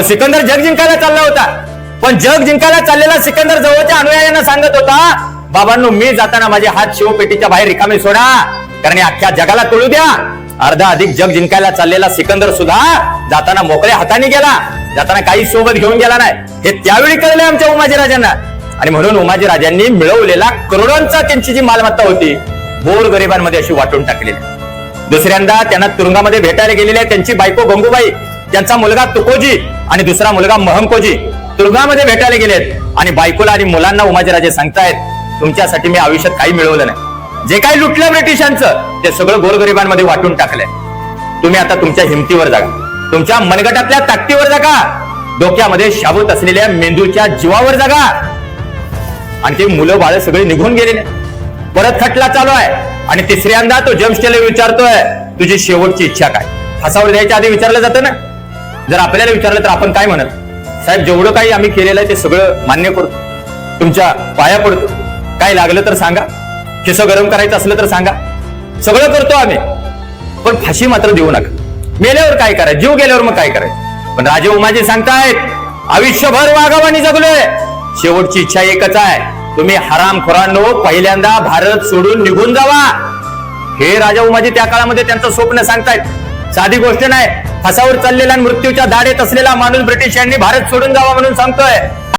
अहो सिकंदर जग जिंकायला चालला होता. पण जग जिंकायला चाललेला सिकंदर जवळच्या अनुयायांना सांगत होता बाबांनो मी जाताना माझे हात शिवपेटीच्या बाहेर रिकामे सोडा. कारण अख्ख्या जगाला तोडू द्या. अर्धा अधिक जग जिंकायला चाललेला सिकंदर सुद्धा जाताना मोकळ्या हाताने गेला. जाताना काही सोबत घेऊन गेला नाही. हे त्यावेळी कळलं आमच्या उमाजीराजांना. आणि म्हणून उमाजीराजांनी मिळवलेला करोडोंचा त्यांची जी मालमत्ता होती बोर गरिबांमध्ये अशी वाटून टाकलेली. दुसऱ्यांदा त्यांना तुरुंगामध्ये भेटायला गेलेले त्यांची बायको गंगूबाई त्यांचा मुलगा तुकोजी आणि दुसरा मुलगा महंकोजी दुर्गामध्ये भेटायला गेलेत. आणि बायकोला आणि मुलांना उमाजीराजे सांगतायत तुमच्यासाठी मी आयुष्यात काही मिळवलं नाही. जे काही लुटलं ब्रिटिशांचं ते सगळं गोरगरिबांमध्ये वाटून टाकलंय. तुम्ही आता तुमच्या हिमतीवर जागा. तुमच्या मनगटातल्या ताकदीवर जागा. डोक्यामध्ये शाबूत असलेल्या मेंदूच्या जीवावर जागा. आणि ते मुलं बाळ सगळे निघून गेलेले. परत खटला चालू आहे. आणि तिसऱ्यांदा तो जम्स्टेला विचारतोय तुझी शेवटची इच्छा काय? फसावर द्यायच्या आधी विचारलं जातं ना. जर आपल्याला विचारलं तर आपण काय म्हणत? साहेब जेवढं काही आम्ही केलेलं आहे ते सगळं मान्य करतो. तुमच्या पाया पडतो. काय लागलं तर सांगा. केस गरम करायचं असलं तर सांगा. सगळं करतो आम्ही. पण फाशी मात्र देऊ नका. मेल्यावर काय करायचं? जीव गेल्यावर मग काय करायचं? पण राजे उमाजी सांगतायत आयुष्यभर वागावानी जगलोय. शेवटची इच्छा एकच आहे. तुम्ही हरामखोरांनो पहिल्यांदा भारत सोडून निघून जावा. हे राजा उमाजी त्या काळामध्ये त्यांचं स्वप्न सांगतायत. साधी गोष्ट नाही. फासावर चाललेला मृत्यूच्या दाढेत असलेला माणूस ब्रिटिशांनी भारत सोडून जावा म्हणून सांगतोय.